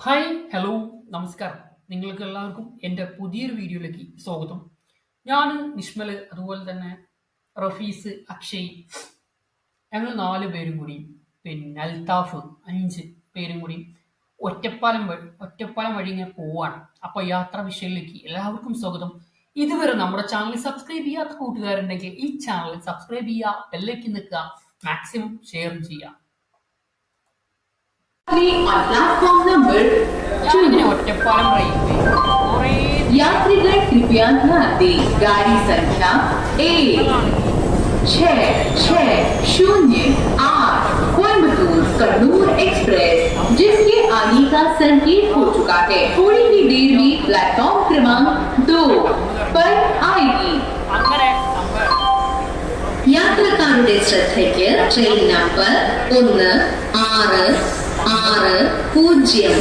Hi hello നമസ്കാരം. നിങ്ങൾക്ക് എല്ലാവർക്കും എന്റെ പുതിയൊരു വീഡിയോയിലേക്ക് സ്വാഗതം. ഞാൻ നിഷ്മൽ അതുപോലെ തന്നെ റഫീസ് അക്ഷയ് ഞങ്ങൾ നാല് പേരും കൂടി പിന്നെ അൽത്താഫ് അഞ്ച് പേരും കൂടി ഒറ്റപ്പാലം വഴി ഒറ്റപ്പാലം വഴി ഇങ്ങനെ പോവാണ്. അപ്പോൾ യാത്ര വിഷയത്തിലേക്ക് എല്ലാവർക്കും സ്വാഗതം. ഇതുവരെ നമ്മുടെ ചാനൽ സബ്സ്ക്രൈബ് ചെയ്യാത്ത കൂട്ടുകാരുണ്ടെങ്കിൽ ഈ ചാനൽ സബ്സ്ക്രൈബ് ചെയ്യുക ബെല്ലേക്ക് നിൽക്കുക മാക്സിമം ഷെയർ ചെയ്യുക. on platform number ഞാനിങ്ങനെ ഒറ്റപ്പാലം റെയിൽവേ കുറേ यात्रीगण कृपया ध्यान दें गाड़ी संख्या एक छः छः शून्य आठ कोयम्बटूर कन्नूर एक्सप्रेस जिसके आने का संकेत हो चुका है थोड़ी ही देर में प्लेटफॉर्म क्रमांक दो पर आएगी അങ്ങനെ നമ്മൾ യാത്രക്കാരുടെ ശ്രദ്ധയ്ക്ക് ട്രെയിൻ നമ്പർ ഒന്ന് ആറ് ആറ് പൂജ്യം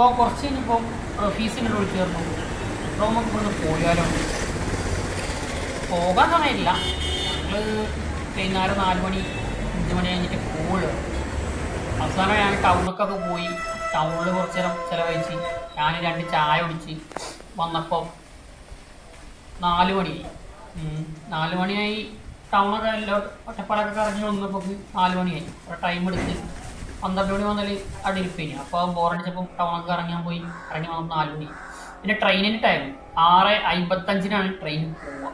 അപ്പോൾ കുറച്ച് കഴിഞ്ഞപ്പോൾ ഫീസിനോട് വിളിച്ചു ചേർന്നു. അപ്പോൾ നമുക്ക് ഇവിടുന്ന് പോയാലോ? പോകാൻ സമയമില്ല. നമ്മൾ വൈകുന്നേരം നാല് മണി അഞ്ച് മണി കഴിഞ്ഞിട്ട് പോവുള്ളൂ അവസാനം ഞാൻ ടൗണിലേക്കൊക്കെ പോയി ടൗണിൽ കുറച്ച് നേരം ചിലവഴിച്ച് ഞാൻ രണ്ട് ചായ കുടിച്ച് വന്നപ്പോൾ നാല് മണിയായി. നാല് മണിയായി ടൗണൊക്കെ എല്ലാം ഒറ്റപ്പാടൊക്കെ കറങ്ങി വന്നപ്പോൾ നാല് മണിയായി ടൈം എടുത്ത് പന്ത്രണ്ട് മണി വന്നാൽ അവിടെ ഇരിപ്പേനി. അപ്പോൾ ബോറടിച്ചപ്പോൾ ടൗണൊക്കെ ഇറങ്ങാൻ പോയി. ഇറങ്ങി വന്നപ്പോൾ നാല് മണി. പിന്നെ ട്രെയിനിന് ടൈം ആറ് അമ്പത്തഞ്ചിനാണ് ട്രെയിൻ പോകുക